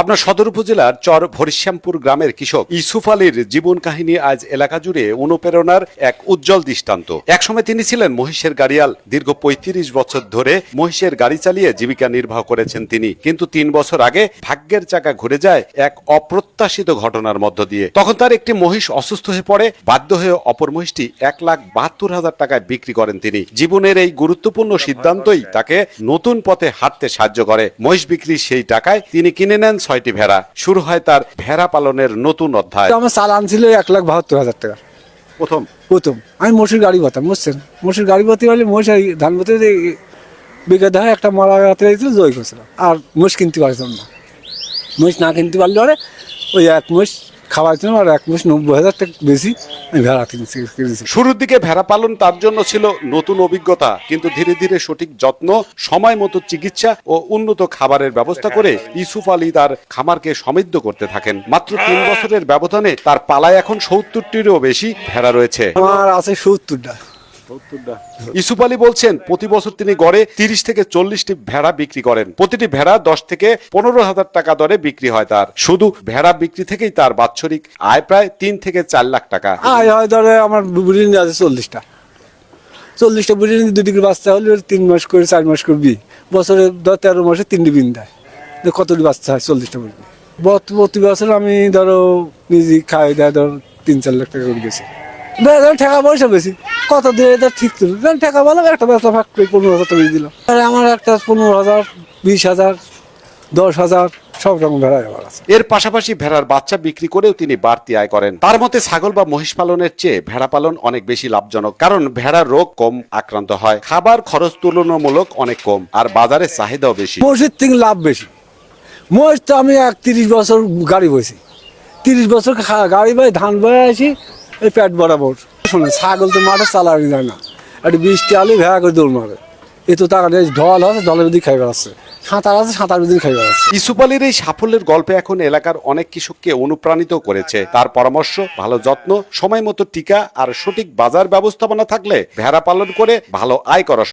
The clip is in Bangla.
আপনার সদর উপজেলার চর ভরিশ্যামপুর গ্রামের কৃষক ইসুফ আলীর জীবন কাহিনী আজ এলাকা জুড়ে অনুপ্রেরণার এক উজ্জ্বল দৃষ্টান্ত। একসময় তিনি ছিলেন মহিষের গাড়িয়াল। দীর্ঘ পঁয়ত্রিশ বছর ধরে মহিষের গাড়ি চালিয়ে জীবিকা নির্বাহ করেছেন তিনি। কিন্তু তিন বছর আগে ভাগ্যের চাকা ঘুরে যায় এক অপ্রত্যাশিত ঘটনার মধ্য দিয়ে। তখন তার একটি মহিষ অসুস্থ হয়ে পড়ে। বাধ্য হয়ে অপর মহিষটি এক লাখ বাহাত্তর হাজার টাকায় বিক্রি করেন তিনি। জীবনের এই গুরুত্বপূর্ণ সিদ্ধান্তই তাকে নতুন পথে হাঁটতে সাহায্য করে। মহিষ বিক্রির সেই টাকায় তিনি কিনে নেন ছয়টি ভেড়া। শুরু হয় তার ভেড়া পালনের নতুন অধ্যায়। আমার চালান ছিল এক লাখ বাহাত্তর হাজার টাকা। প্রথম? প্রথম। আমি মসুর গাড়ি বাতাম বুঝছেন? মসুর গাড়ি বাতি হলে মহিষ ধান বাতি বিঘা দেখা একটা মারা হাতে দিয়েছিল জয় করেছিল। আর মহিষ কিনতে পারছিলাম না। মহিষ না কিনতে পারলে পরে ওই এক মহিষ খাওয়াইছিলাম আর এক মাস নব্বই হাজার টাকা বেশি আমি ভেড়া কিনেছি কিনেছি শুরুর দিকে ভেড়া পালন তার জন্য ছিল নতুন অভিজ্ঞতা কিন্তু ধীরে ধীরে সঠিক যত্ন সময় মতো চিকিৎসা ও উন্নত খাবারের ব্যবস্থা করে ইসুফ আলী তার খামারকে সমৃদ্ধ করতে থাকেন। মাত্র তিন বছরের ব্যবধানে তার পালায় এখন সত্তরটিরও বেশি ভেড়া রয়েছে। আমার আছে সত্তরটা। ইসুফ আলী বলছেন প্রতি বছর তিনি গড়ে তিরিশ থেকে চল্লিশটি ভেড়া বিক্রি করেন। প্রতিটি ভেড়া দশ থেকে পনেরো হাজার টাকা দরে বিক্রি হয় তার। শুধু ভেড়া বিক্রি থেকেই তার বাৎসরিক আয় প্রায় তিন থেকে চার লাখ টাকা। আয় হয় ধরে আমার বুড়িনি আছে চল্লিশটা। চল্লিশটা বুড়িনি দু ডিগ্রি বাচ্চা হলে তিন মাস করে চার মাস করবি বছরে ধর তেরো মাসে তিনটি বিন দেয়। কতটি বাচ্চা হয় চল্লিশটা বুড়ি প্রতি বছর আমি ধরো নিজে খাই দেয় ধরো তিন চার লাখ টাকা করে গেছি ধর টাকা পয়সা বেশি। কত দিয়ে এটা ঠিক ছিল? টাকা বলো একটা ব্যবসা করে পনেরো হাজার টাকা দিলাম। আর আমার একটা পনেরো হাজার বিশ হাজার দশ হাজার সব রকম ভেড়া আমার আছে। এর পাশাপাশি ভেড়ার বাচ্চা বিক্রি করেও তিনি বাড়তি আয় করেন। তার মতে ছাগল বা মহিষ পালনের চেয়ে ভেড়া পালন অনেক বেশি লাভজনক কারণ ভেড়ার রোগ কম আক্রান্ত হয়। খাবার খরচ তুলনামূলক অনেক কম আর বাজারে চাহিদাও বেশি। মহিষের থেকে লাভ বেশি। মহিষ তো আমি এক তিরিশ বছর গাড়ি বসি তিরিশ বছর গাড়ি বই ধান বয়ে আসি এই পেট বরাবর। শোনে ছাগল তো মাঠে চালানো যায় না। একটু বৃষ্টি আলু ভেড়া করে দৌড় মারে। এ তো তার ঢল আছে, ঢলের দিকে খাইবার আছে। সাঁতার আছে, সাঁতার মধ্যে খাইবার আছে। ইসুপালির এই সাফল্যের গল্পে এখন এলাকার অনেক কৃষককে অনুপ্রাণিত করেছে। তার পরামর্শ, ভালো যত্ন সময় মতো টিকা আর সঠিক বাজার ব্যবস্থাপনা থাকলে ভেড়া পালন করে ভালো আয় করা